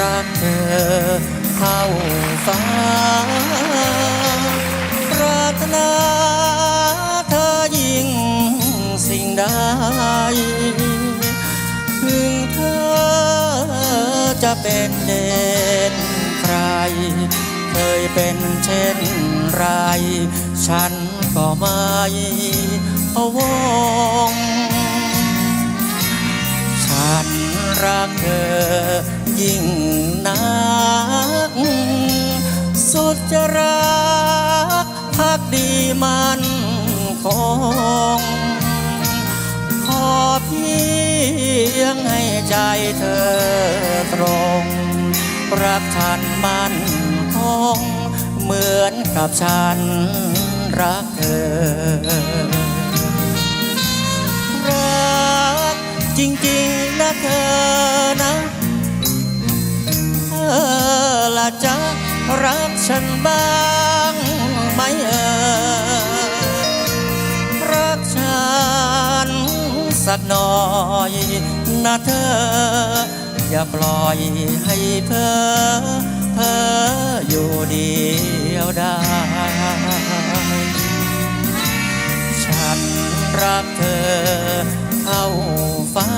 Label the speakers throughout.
Speaker 1: รักเธอเท่าฟ้าปรารถนาเธอยิ่งสิ่งใดถึงเธอจะเป็นเด่นใคร เคยเป็นเช่นไร ฉันก็ไม่พวง รักเธอยิ่งนัก สุดจะรักพักดีมันคง ขอเพียงให้ใจเธอตรง รักฉันมันคง เหมือนกับฉันรักเธอ จริงๆนะเธอนะเธอละจะรักฉันบ้างไหมเอ่ยรักฉันสักหน่อยนะเธอ อย่าปล่อยให้เธอเธออยู่เดียวได้ ฉันรักเธอ เท่าฟ้า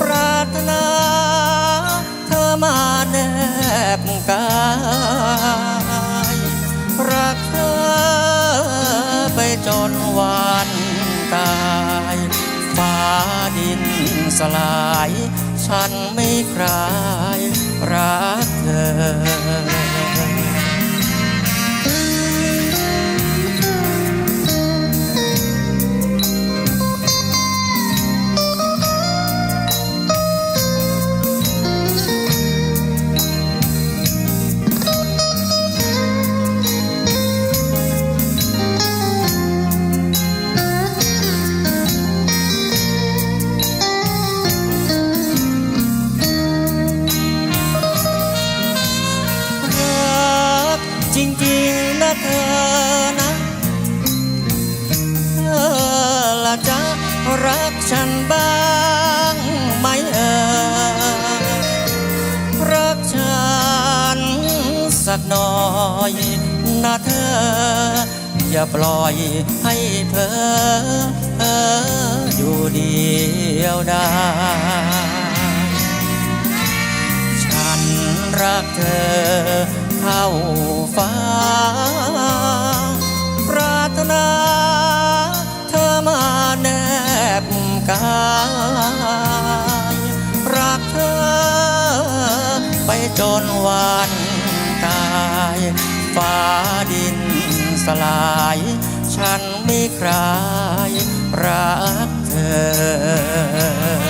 Speaker 1: ปรารถนาเธอมาแนบกายรักเธอไปจนวันตายฟ้าดินสลาย ฉันไม่คลายรักเธอ นะเธอนะเธอละจะรักฉันบ้างไหมเอ่ยรักฉันสักหน่อยนะเธอ อย่าปล่อยให้เธอเออยู่เดียวได้ฉันรักเธอ เท่าฟ้า ปรารถนาเธอมาแนบกายรักเธอ ไปจนวันตายฟ้าดินสลาย ฉันไม่ใคลายรักเธอ